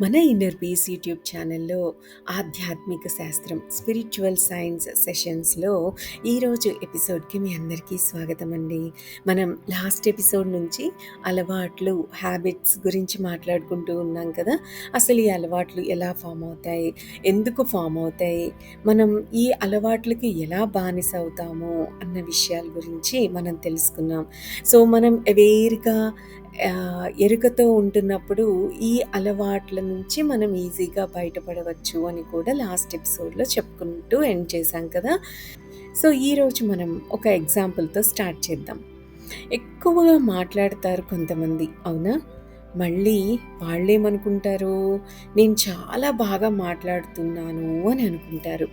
మన inner peace YouTube ఛానల్లో ఆధ్యాత్మిక శాస్త్రం స్పిరిచువల్ సైన్స్ సెషన్స్లో ఈరోజు ఎపిసోడ్కి మీ అందరికీ స్వాగతం అండి. మనం లాస్ట్ ఎపిసోడ్ నుంచి అలవాట్లు హ్యాబిట్స్ గురించి మాట్లాడుకుంటూ ఉన్నాం కదా? అసలు ఈ అలవాట్లు ఎలా ఫామ్ అవుతాయి? ఎందుకు ఫామ్ అవుతాయి? మనం ఈ అలవాట్లకి ఎలా బానిస అవుతాము? అన్న విషయాల గురించి మనం తెలుసుకున్నాం. సో మనం అవేర్గా ఎరుకతో ఉంటున్నప్పుడు ఈ అలవాట్ల నుంచి మనం ఈజీగా బయటపడవచ్చు అని కూడా లాస్ట్ ఎపిసోడ్లో చెప్పుకుంటూ ఎండ్ చేశాం కదా. సో ఈరోజు మనం ఒక ఎగ్జాంపుల్తో స్టార్ట్ చేద్దాం. ఎక్కువగా మాట్లాడతారు కొంతమంది అవునా? మళ్ళీ వాళ్ళేమనుకుంటారు? నేను చాలా బాగా మాట్లాడుతున్నాను అని అనుకుంటారు.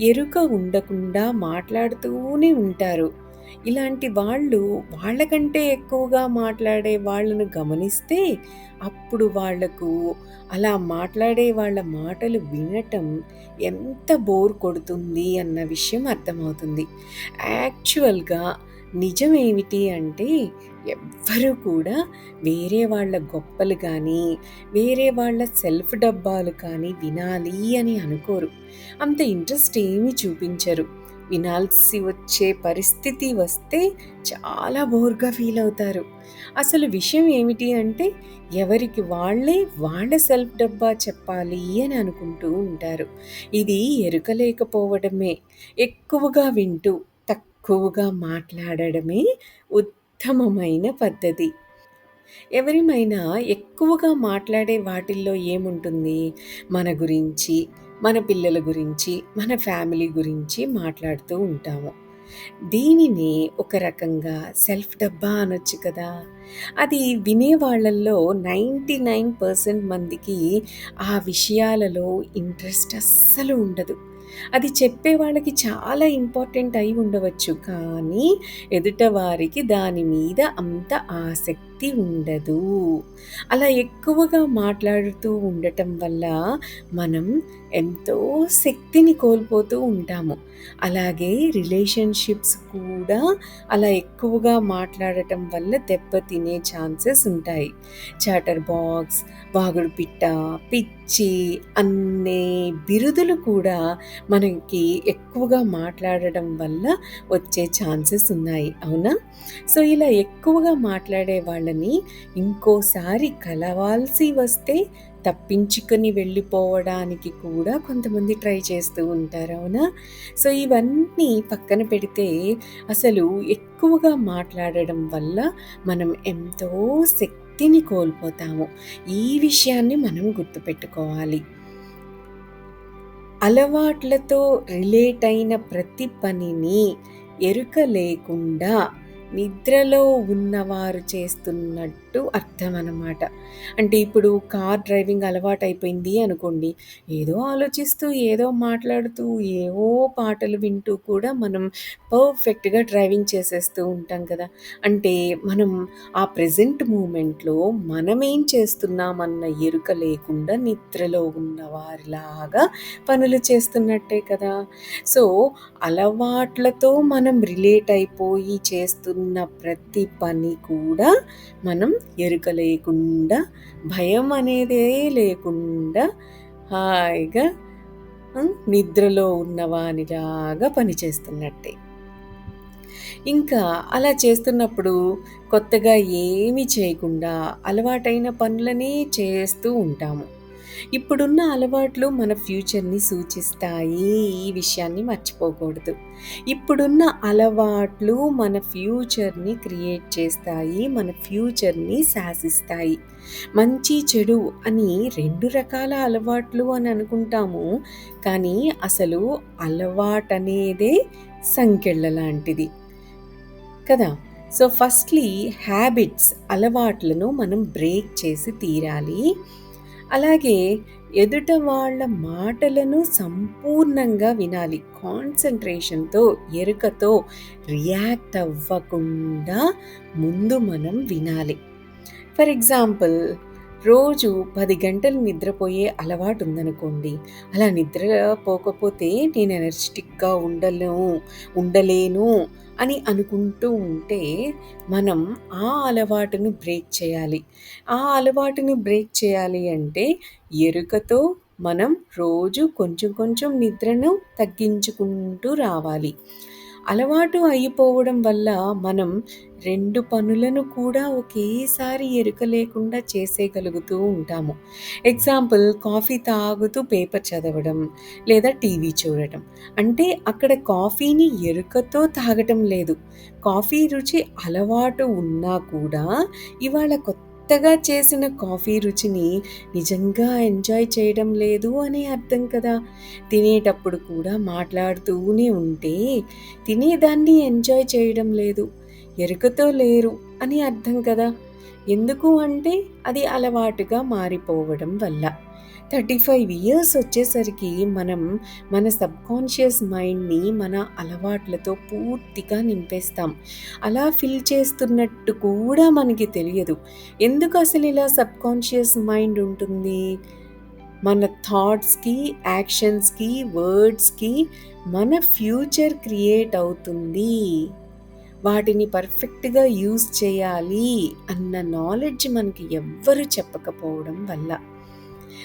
ఎరుక ఉండకుండా మాట్లాడుతూనే ఉంటారు. ఇలాంటి వాళ్ళు వాళ్ళకంటే ఎక్కువగా మాట్లాడే వాళ్ళను గమనిస్తే అప్పుడు వాళ్ళకు అలా మాట్లాడే వాళ్ళ మాటలు వినటం ఎంత బోర్ కొడుతుంది అన్న విషయం అర్థమవుతుంది. యాక్చువల్గా నిజం ఏమిటి అంటే ఎవ్వరూ కూడా వేరే వాళ్ళ గొప్పలు కానీ వేరే వాళ్ళ సెల్ఫ్ డబ్బాలు కానీ వినాలి అని అనుకోరు. అంత ఇంట్రెస్ట్ ఏమీ చూపించరు. వినాల్సి వచ్చే పరిస్థితి వస్తే చాలా బోర్గా ఫీల్ అవుతారు. అసలు విషయం ఏమిటి అంటే ఎవరికి వాళ్ళే వాళ్ళ సెల్ఫ్ డబ్బా చెప్పాలి అని అనుకుంటూ ఉంటారు. ఇది ఎరుకలేకపోవడమే ఎక్కువగా వింటూ తక్కువగా మాట్లాడడమే ఉత్తమమైన పద్ధతి. ఎవరిమైనా ఎక్కువగా మాట్లాడే వాటిల్లో ఏముంటుంది? మన గురించి మన పిల్లల గురించి మన ఫ్యామిలీ గురించి మాట్లాడుతూ ఉంటాము. దీనిని ఒక రకంగా సెల్ఫ్ డబ్బా అనొచ్చు కదా. అది వినే వాళ్ళల్లో నైంటీ నైన్ పర్సెంట్ మందికి ఆ విషయాలలో ఇంట్రెస్ట్ అస్సలు ఉండదు. అది చెప్పే వాళ్ళకి చాలా ఇంపార్టెంట్ అయి ఉండవచ్చు. కానీ ఎదుటవారికి దాని మీద అంత ఆసక్తి ఉండదు. అలా ఎక్కువగా మాట్లాడుతూ ఉండటం వల్ల మనం ఎంతో శక్తిని కోల్పోతూ ఉంటాము. అలాగే రిలేషన్షిప్స్ కూడా అలా ఎక్కువగా మాట్లాడటం వల్ల దెబ్బతినే ఛాన్సెస్ ఉంటాయి. చాటర్ బాక్స్ వాగుడు పిట్ట పిచ్చి అనే బిరుదులు కూడా మనకి ఎక్కువగా మాట్లాడడం వల్ల వచ్చే ఛాన్సెస్ ఉన్నాయి. అవునా? సో ఇలా ఎక్కువగా మాట్లాడే వాళ్ళని ఇంకోసారి కలవాల్సి వస్తే తప్పించుకొని వెళ్ళిపోవడానికి కూడా కొంతమంది ట్రై చేస్తూ ఉంటారు అవునా? సో ఇవన్నీ పక్కన పెడితే అసలు ఎక్కువగా మాట్లాడడం వల్ల మనం ఎంతో శక్తిని కోల్పోతాము. ఈ విషయాన్ని మనం గుర్తుపెట్టుకోవాలి. అలవాట్లతో రిలేట్ అయిన ప్రతి పనిని ఎరుక లేకుండా నిద్రలో ఉన్నవారు చేస్తున్నట్టు అర్థం అన్నమాట అంటే ఇప్పుడు కార్ డ్రైవింగ్ అలవాటు అయిపోయింది అనుకోండి ఏదో ఆలోచిస్తూ ఏదో మాట్లాడుతూ ఏవో పాటలు వింటూ కూడా మనం పర్ఫెక్ట్గా డ్రైవింగ్ చేసేస్తూ ఉంటాం కదా. అంటే మనం ఆ ప్రజెంట్ మూమెంట్లో మనమేం చేస్తున్నామన్న ఎరుక లేకుండా నిద్రలో ఉన్న వారిలాగా పనులు చేస్తున్నట్టే కదా. సో అలవాట్లతో మనం రిలేట్ అయిపోయి చేస్తున్న ఉన్న ప్రతి పని కూడా మనం ఎరుక లేకుండా భయం అనేదే లేకుండా హాయిగా నిద్రలో ఉన్నవానిలాగా పనిచేస్తున్నట్టే ఇంకా అలా చేస్తున్నప్పుడు కొత్తగా ఏమి చేయకుండా అలవాటైన పనులనే చేస్తూ ఉంటాము. ఇప్పుడున్న అలవాట్లు మన ఫ్యూచర్ని సూచిస్తాయి. ఈ విషయాన్ని మర్చిపోకూడదు. ఇప్పుడున్న అలవాట్లు మన ఫ్యూచర్ని క్రియేట్ చేస్తాయి మన ఫ్యూచర్ని శాసిస్తాయి. మంచి చెడు అని రెండు రకాల అలవాట్లు అని అనుకుంటాము. కానీ అసలు అలవాటనేదే సంకెళ్ళ లాంటిది. కదా? సో ఫస్ట్లీ హ్యాబిట్స్ అలవాట్లను మనం బ్రేక్ చేసి తీరాలి. అలాగే ఎదుట వాళ్ళ మాటలను సంపూర్ణంగా వినాలి. కాన్సన్ట్రేషన్తో ఎరుకతో రియాక్ట్ అవ్వకుండా ముందు మనం వినాలి. ఫర్ ఎగ్జాంపుల్ రోజు పది గంటలు నిద్రపోయే అలవాటు ఉందనుకోండి. అలా నిద్రపోకపోతే నేను ఎనర్జెటిక్గా ఉండలేను ఉండలేను అని అనుకుంటూ ఉంటే, మనం ఆ అలవాటును బ్రేక్ చేయాలి. ఆ అలవాటుని బ్రేక్ చేయాలి అంటే, ఎరుకతో మనం రోజు కొంచెం కొంచెం నిద్రను తగ్గించుకుంటూ రావాలి. అలవాటు అయిపోవడం వల్ల మనం రెండు పనులను కూడా ఒకేసారి ఎరుక లేకుండా చేసేయగలుగుతూ ఉంటాము. ఎగ్జాంపుల్ కాఫీ తాగుతూ పేపర్ చదవడం, లేదా టీవీ చూడటం. అంటే అక్కడ కాఫీని ఎరుకతో తాగటం లేదు. కాఫీ రుచి అలవాటు ఉన్నా కూడా ఇవాళ కొత్త కొత్తగా చేసిన కాఫీ రుచిని నిజంగా ఎంజాయ్ చేయడం లేదు అని అర్థం కదా! తినేటప్పుడు కూడా మాట్లాడుతూనే ఉంటే తినేదాన్ని ఎంజాయ్ చేయడం లేదు. ఎరుకతో లేరు అని అర్థం కదా! ఎందుకు అంటే అది అలవాటుగా మారిపోవడం వల్ల. 35 ఇయర్స్ వచ్చేసరికి మనం మన సబ్‌కాన్షియస్ మైండ్‌ని మన అలవాట్లతో పూర్తిగా నింపేస్తాం. అలా ఫిల్ చేస్తున్నట్టు కూడా మనకి తెలియదు. ఎందుకు అసలు ఇలా సబ్‌కాన్షియస్ మైండ్ ఉంటుంది? మన థాట్స్‌కి, యాక్షన్స్‌కి, వర్డ్స్‌కి మన ఫ్యూచర్ క్రియేట్ అవుతుంది. వాటిని పర్ఫెక్ట్‌గా యూజ్ చేయాలి అన్న నాలెడ్జ్ మనకి ఎవ్వరు చెప్పకపోవడం వల్ల.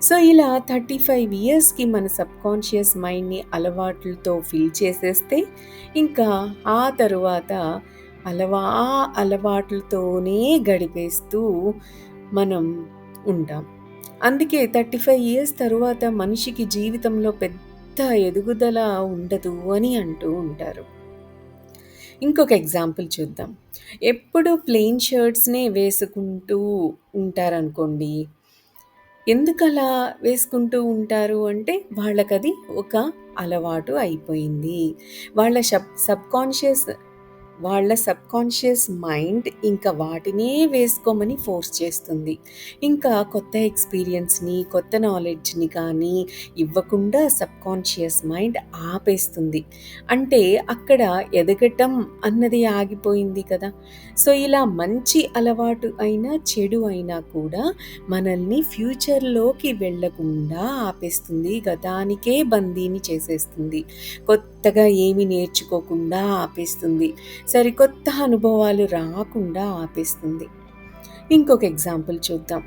సో, ఇలా 35 ఇయర్స్‌కి మన సబ్‌కాన్షియస్ మైండ్‌ని అలవాట్లతో ఫిల్ చేసేస్తే, ఇంకా ఆ తరువాత అలవా ఆ అలవాట్లతోనే గడిపేస్తూ మనం ఉంటాం. అందుకే 35 ఇయర్స్ తర్వాత మనిషికి జీవితంలో పెద్ద ఎదుగుదల ఉండదు అని అంటూ ఉంటారు. ఇంకొక ఎగ్జాంపుల్ చూద్దాం. ఎప్పుడు ప్లెయిన్ షర్ట్స్‌నే వేసుకుంటూ ఉంటారనుకోండి. ఎందుకలా వేసుకుంటూ ఉంటారు అంటే, వాళ్ళకది ఒక అలవాటు అయిపోయింది. వాళ్ళ షబ్ సబ్‌కాన్షియస్ వాళ్ళ సబ్‌కాన్షియస్ మైండ్ ఇంకా వాటినే వేసుకోమని ఫోర్స్ చేస్తుంది. ఇంకా కొత్త ఎక్స్‌పీరియన్స్‌ని, కొత్త నాలెడ్జ్‌ని కానీ ఇవ్వకుండా సబ్‌కాన్షియస్ మైండ్ ఆపేస్తుంది. అంటే అక్కడ ఎదగటం అన్నది ఆగిపోయింది కదా! సో, ఇలా మంచి అలవాటు అయినా, చెడు అయినా కూడా మనల్ని ఫ్యూచర్‌లోకి వెళ్ళకుండా ఆపేస్తుంది. గతానికే బందీని చేసేస్తుంది. కొత్తగా ఏమి నేర్చుకోకుండా ఆపేస్తుంది. సరికొత్త అనుభవాలు రాకుండా ఆపేస్తుంది. ఇంకొక ఎగ్జాంపుల్ చూద్దాం.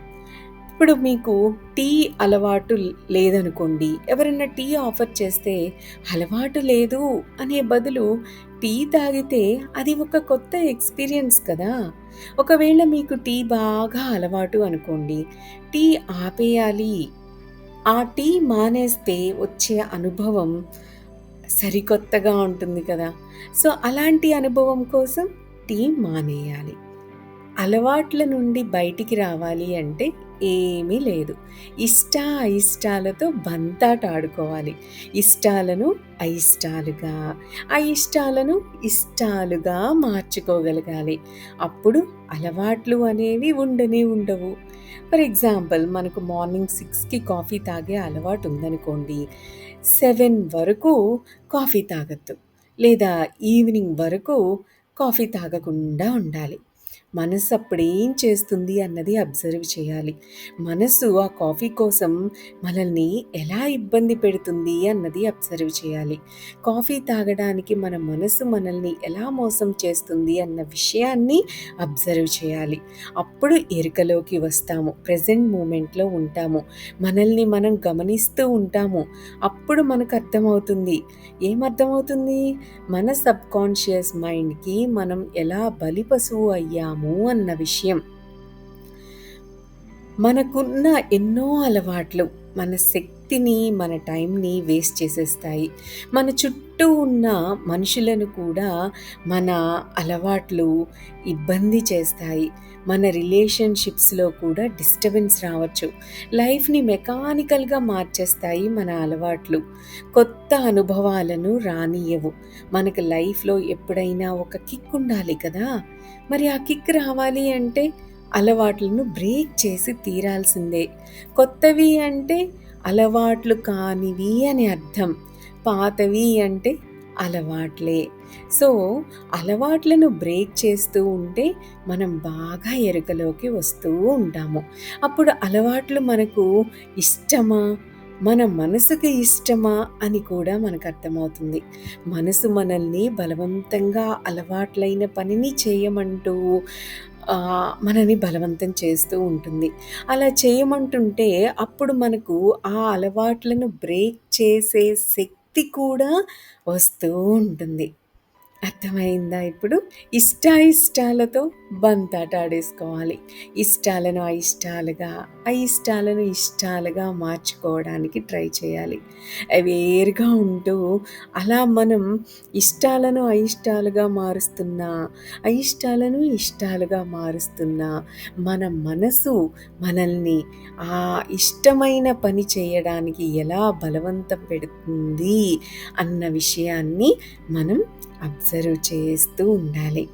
ఇప్పుడు మీకు టీ అలవాటు లేదనుకోండి. ఎవరైనా టీ ఆఫర్ చేస్తే, అలవాటు లేదు అనే బదులు టీ తాగితే అది ఒక కొత్త ఎక్స్‌పీరియన్స్ కదా! ఒకవేళ మీకు టీ బాగా అలవాటు అనుకోండి. టీ ఆపేయాలి. ఆ టీ మానేస్తే వచ్చే అనుభవం సరికొత్తగా ఉంటుంది కదా! సో, అలాంటి అనుభవం కోసం టీ మానేయాలి. అలవాట్ల నుండి బయటికి రావాలి అంటే ఏమీ లేదు. ఇష్ట, అయిష్టాలతో బంతాట ఆడుకోవాలి. ఇష్టాలను అయిష్టాలుగా, అయిష్టాలను ఇష్టాలుగా మార్చుకోగలగాలి. అప్పుడు అలవాట్లు అనేవి ఉండనే ఉండవు. ఫర్ ఎగ్జాంపుల్ మనకు మార్నింగ్ సిక్స్కి కాఫీ తాగే అలవాటు ఉందనుకోండి. సెవెన్ వరకు కాఫీ తాగద్దు లేదా ఈవినింగ్ వరకు కాఫీ తాగకుండా ఉండాలి. మనసు అప్పుడేం చేస్తుంది అన్నది అబ్జర్వ్ చేయాలి. మనసు ఆ కాఫీ కోసం మనల్ని ఎలా ఇబ్బంది పెడుతుంది అన్నది అబ్జర్వ్ చేయాలి. కాఫీ తాగడానికి మన మనసు మనల్ని ఎలా మోసం చేస్తుంది అన్న విషయాన్ని అబ్జర్వ్ చేయాలి. అప్పుడు ఎరుకలోకి వస్తాము. ప్రెజెంట్ మూమెంట్‌లో ఉంటాము. మనల్ని మనం గమనిస్తూ ఉంటాము. అప్పుడు మనకు అర్థమవుతుంది. ఏం అర్థమవుతుంది? మన సబ్‌కాన్షియస్ మైండ్‌కి మనం ఎలా బలి పశువు అయ్యాము అన్న విషయం. మనకున్న ఎన్నో అలవాట్లు మన శక్తిని, మన టైంని వేస్ట్ చేసేస్తాయి. మన చుట్టూ ఉన్న మనుషులను కూడా మన అలవాట్లు ఇబ్బంది చేస్తాయి. మన రిలేషన్‌షిప్స్‌లో కూడా డిస్టర్బెన్స్ రావచ్చు. లైఫ్‌ని మెకానికల్‌గా మార్చేస్తాయి మన అలవాట్లు. కొత్త అనుభవాలను రానియవు మనకు లైఫ్‌లో ఎప్పుడైనా ఒక కిక్ ఉండాలి కదా! మరి ఆ కిక్ రావాలి అంటే అలవాట్లను బ్రేక్ చేసి తీరాల్సిందే. కొత్తవి అంటే అలవాట్లు కానివి అని అర్థం. పాతవి అంటే అలవాట్లే. సో, అలవాట్లను బ్రేక్ చేస్తూ ఉంటే మనం బాగా ఎరుకలోకి వస్తూ ఉంటాము. అప్పుడు అలవాట్లు మనకు ఇష్టమా? మన మనసుకి ఇష్టమా? అని కూడా మనకు అర్థమవుతుంది. మనసు మనల్ని బలవంతంగా అలవాట్లైన పనిని చేయమంటూ మనని బలవంతం చేస్తూ ఉంటుంది. అలా చేయమంటుంటే అప్పుడు మనకు ఆ అలవాట్లను బ్రేక్ చేసే శక్తి కూడా వస్తూ ఉంటుంది. అర్థమైందా ఇప్పుడు? ఇష్టాయిష్టాలతో బంతాట ఆడేసుకోవాలి. ఇష్టాలను అయిష్టాలుగా, అయిష్టాలను ఇష్టాలుగా మార్చుకోవడానికి ట్రై చేయాలి. వేరుగా ఉంటూ అలా మనం ఇష్టాలను అయిష్టాలుగా మారుస్తున్నా, అయిష్టాలను ఇష్టాలుగా మారుస్తున్నా, మన మనసు మనల్ని ఆ ఇష్టమైన పని చేయడానికి ఎలా బలవంతం పెడుతుంది అన్న విషయాన్ని మనం అబ్జర్వ్ చేస్తూ ఉండాలి.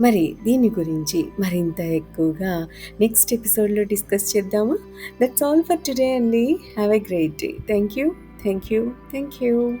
మరి దీని గురించి మరింత ఎక్కువగా నెక్స్ట్ ఎపిసోడ్‌లో డిస్కస్ చేద్దామా? దట్స్ ఆల్ ఫర్ టుడే అండి. Have a great day. Thank you. Thank you. Thank you.